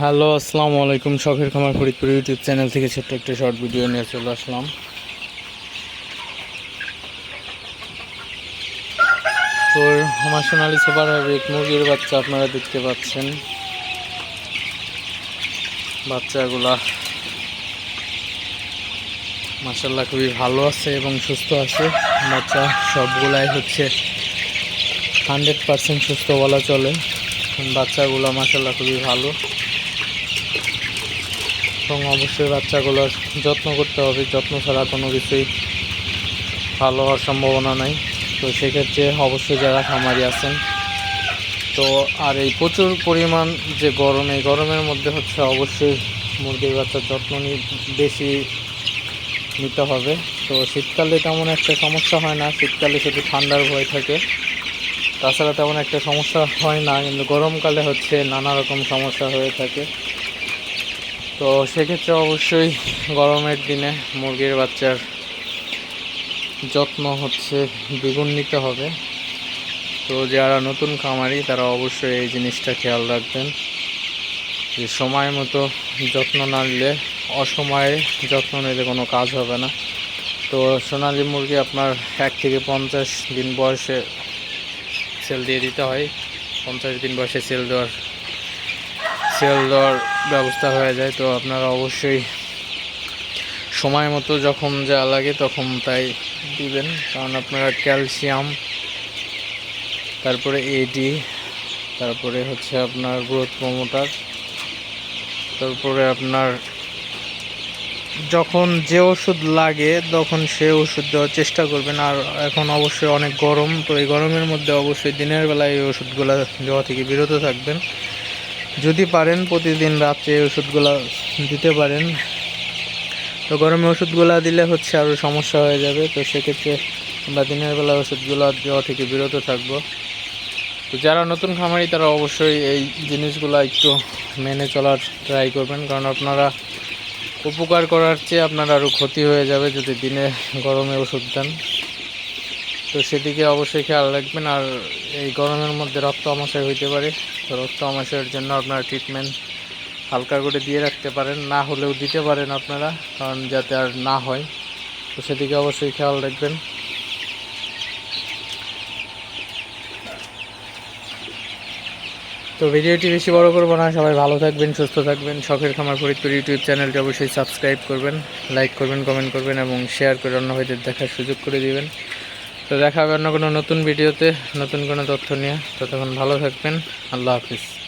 Hello, আসসালামু আলাইকুম। শখের খামার ফরিদপুর ইউটিউব চ্যানেল থেকে ছোট্ট একটা শর্ট ভিডিও নিয়ে চলে আসলাম। তো, আমার সোনালি সুপার হাইব্রিড মুরগির বাচ্চা আপনারা দেখতে পাচ্ছেন। বাচ্চাগুলা মাসাল্লাহ খুবই ভালো আছে এবং সুস্থ আছে। বাচ্চা সবগুলাই হচ্ছে হান্ড্রেড পার্সেন্ট সুস্থ বলা চলে। বাচ্চাগুলো মাসাল্লাহ খুবই ভালো। এবং অবশ্যই বাচ্চাগুলোর যত্ন করতে হবে। যত্ন ছাড়া কোনো কিছুই ভালো হওয়ার সম্ভাবনা নাই। তো সেক্ষেত্রে অবশ্যই যারা খামারি আছেন, তো আর এই প্রচুর পরিমাণ যে গরম, এই গরমের মধ্যে হচ্ছে অবশ্যই মুরগির বাচ্চার যত্ন বেশি নিতে হবে। তো শীতকালে তেমন একটা সমস্যা হয় না। শীতকালে শুধু ঠান্ডার ভয় থাকে। তাছাড়া তেমন একটা সমস্যা হয় না। কিন্তু গরমকালে হচ্ছে নানা রকম সমস্যা হয়ে থাকে। তো সেক্ষেত্রে অবশ্যই গরমের দিনে মুরগির বাচ্চার যত্ন হচ্ছে দ্বিগুণ নিতে হবে। তো যারা নতুন খামারি, তারা অবশ্যই এই জিনিসটা খেয়াল রাখবেন যে সময় মতো যত্ন না নিলে অসময়ে যত্ন নিলে কোনো কাজ হবে না। তো সোনালি মুরগি আপনার এক থেকে পঞ্চাশ দিন বয়সে সেল দিয়ে দিতে হয়। পঞ্চাশ দিন বয়সে সেল দেওয়ার সেল দেওয়ার ব্যবস্থা হয়ে যায়, তো আপনারা অবশ্যই সময় মতো যখন যা লাগে তখন তাই দিবেন। কারণ আপনারা ক্যালসিয়াম, তারপরে এডি তারপরে হচ্ছে আপনার গ্রোথ প্রমোটার, তারপরে আপনার যখন যে ওষুধ লাগে তখন সে ওষুধ দেওয়ার চেষ্টা করবেন। আর এখন অবশ্যই অনেক গরম, তো এই গরমের মধ্যে অবশ্যই দিনের বেলায় এই ওষুধগুলো দেওয়া থেকে বিরত থাকবেন। যদি পারেন প্রতিদিন রাত্রে ওষুধগুলো দিতে পারেন। তো গরমে ওষুধগুলো দিলে হচ্ছে আরও সমস্যা হয়ে যাবে। তো সেক্ষেত্রে আমরা দিনের বেলা ওষুধগুলো দেওয়া থেকে বিরত থাকব। তো যারা নতুন খামারি, তারা অবশ্যই এই জিনিসগুলো একটু মেনে চলার ট্রাই করবেন। কারণ আপনারা উপকার করার চেয়ে আপনার আরও ক্ষতি হয়ে যাবে যদি দিনে গরমে ওষুধ দেন। তো সেদিকে অবশ্যই খেয়াল রাখবেন আর এই গরমের মধ্যে রক্ত আমাশয় হইতে পারে। তো রক্ত আমাশয়ের জন্য আপনারা ট্রিটমেন্ট হালকা করে দিয়ে রাখতে পারেন, না হলেও দিতে পারেন আপনারা, কারণ যাতে আর না হয়। তো সেদিকে অবশ্যই খেয়াল রাখবেন। তো ভিডিওটি বেশি বড় করব না, সবাই ভালো থাকবেন, সুস্থ থাকবেন। শখের খামার ফরিদপুর ইউটিউব চ্যানেলটি অবশ্যই সাবস্ক্রাইব করবেন লাইক করবেন কমেন্ট করবেন এবং শেয়ার করে অন্য ভাইদের দেখার সুযোগ করে দিবেন। তো দেখা হবে অন্য কোনো নতুন ভিডিওতে, নতুন কোনো তথ্য নিয়ে। ততক্ষণ ভালো থাকবেন। আল্লাহ হাফিজ।